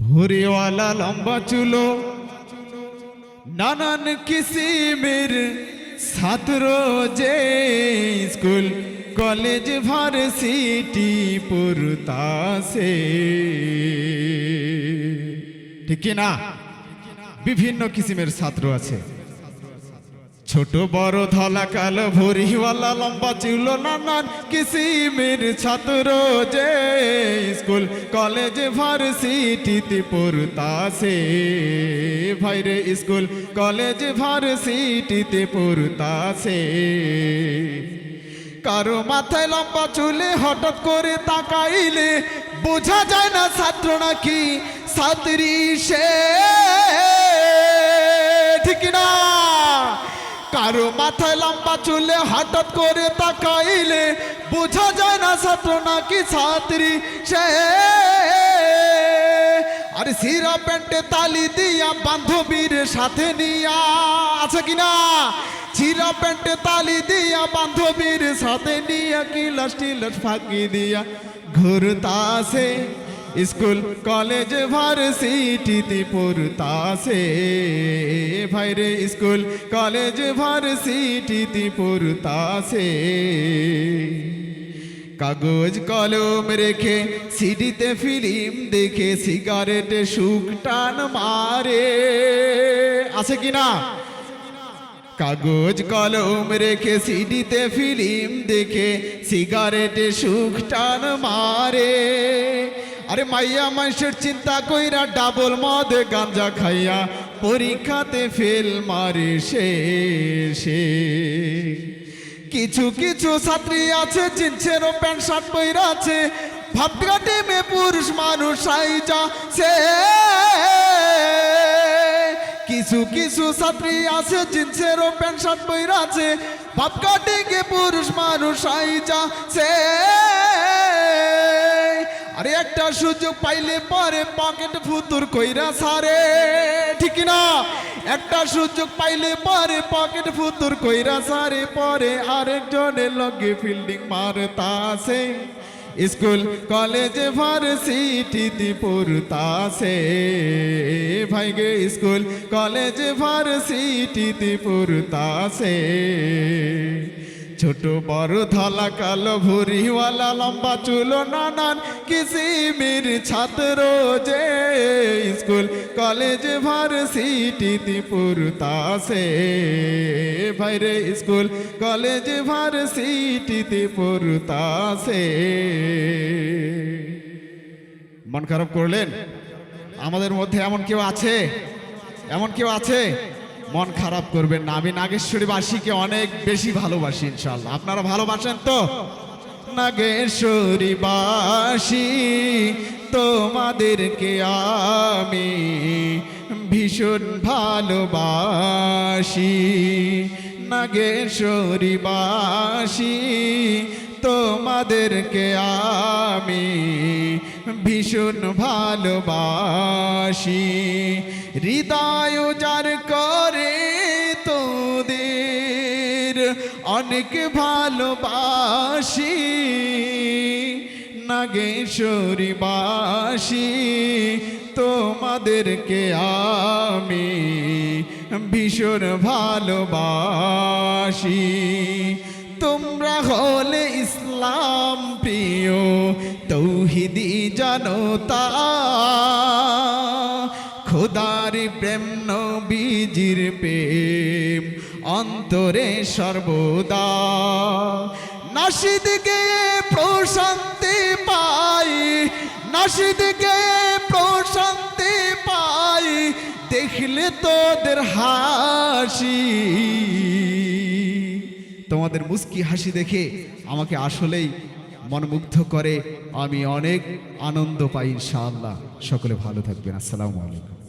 ভুরিওয়ালা লম্বা চুলো, নানান কিসিমের ছাত্র যে স্কুল, কলেজ, ভার্সিটি পড়তাছে। ঠিক না? বিভিন্ন কিসিমের ছাত্র আছে। ছোট বড় ধলা কালো ভরিওয়ালা, লম্বা চুল নানান, কিসিমের ছাত্র যে স্কুল, কলেজ, ভার্সিটিতে পড়তাছে। ভাইরে স্কুল, কলেজ, ভার্সিটিতে পড়তাছে। কারও মাথায় লম্বা চুলে হঠাৎ করে তাকাইলে বোঝা যায় না ছাত্র নাকি ছাত্রী সে। ঠিক না কারও মাথায় লম্বা চুলে হঠাৎ করে তাকাইলে, বোঝা যায় না ছাত্র নাকি ছাত্রী সে। আরে সিরা প্যান্টে তালি দিয়া বান্ধবীর সাথে নিয়া, আছে কিনা চিরা প্যান্টে তালি দিয়া বান্ধবীর সাথে নিয়া কিলাস টিলাস ফাঁকি দিয়া ঘুরতাছে? স্কুল, কলেজ, ভার্সিটিতে পড়তাছে। ভাইরে স্কুল, কলেজ ভার্সিটিতে পড়তাছে কাগজ, কলম রেখে সিডিতে ফিল্ম দেখে সিগারেটে, সুখ টান মারে। আছে কি না? কাগজ, কলম রেখে সিডিতে ফিল্ম দেখে সিগারেটে, সুখ টান মারে। আরে মাইয়া মানুষের চিন্তা কইরা ডাবল মদ, গাঞ্জা খাইয়া পরীক্ষাতে ফেল মারে সে কিছু কিছু ছাত্রী আছে, জিন্সের প্যান্ট, শার্ট পইরা আছে। ভাবগা টিমে পুরুষ মানুষ সাইজা সে। কিছু কিছু ছাত্রী আছে, জিন্সের প্যান্ট, শার্ট পইরা আছে। ভাবগা টিকে পুরুষ মানুষ সাইজা সে। আরে একটা সুযোগ পাইলে পরে পকেট ফুতুর কইরা সারে। ঠিক না। একটা সুযোগ পাইলে পরে পকেট ফুতুর কইরা সারে, পরে আরেকজনের লগে ফিল্ডিং মারতাছে। স্কুল কলেজ ভার্সিটিতে ভাই গে, স্কুল কলেজ ভার্সিটিতে পড়তাছে ছোট, বড়, ধলা, কালো, ভুরিওয়ালা, লম্বা, চুলো, নানান কিসিমের ছাত্র যে। স্কুল কলেজ ভার্সিটিতে পড়তাছে ভাইরে স্কুল, কলেজ ভার্সিটিতে পড়তাছে মন খারাপ করলেন? আমাদের মধ্যে এমন কেউ আছে? এমন কেউ আছে? মন খারাপ করবেন না। আমি নাগেশ্বরীবাসীকে অনেক বেশি ভালোবাসি ইনশাল্লাহ আপনারা ভালোবাসেন তো? নাগেশ্বরীবাসী তোমাদেরকে আমি ভীষণ ভালোবাসি। নাগেশ্বরীবাসী, তোমাদেরকে আমি ভীষণ ভালোবাসি। হৃদয় যার করে তোদের অনেক ভালোবাসি। নাগেশ্বরীবাসী তোমাদেরকে আমি ভীষণ ভালোবাসি। তোমরা হলে ইসলাম প্রিয়, তৌহিদি জনতা। খোদার প্রেম নবীজির প্রেম অন্তরে সর্বদা। নাসিদ গে প্রশান্তি পাই প্রশান্তি পাই, দেখলে তোদের হাসি। তোমাদের মুস্কি হাসি দেখে আমাকে আসলেই মনমুগ্ধ করে, আমি অনেক আনন্দ পাই ইনশাআল্লাহ। সকলে ভালো থাকবেন। আসসালামু আলাইকুম।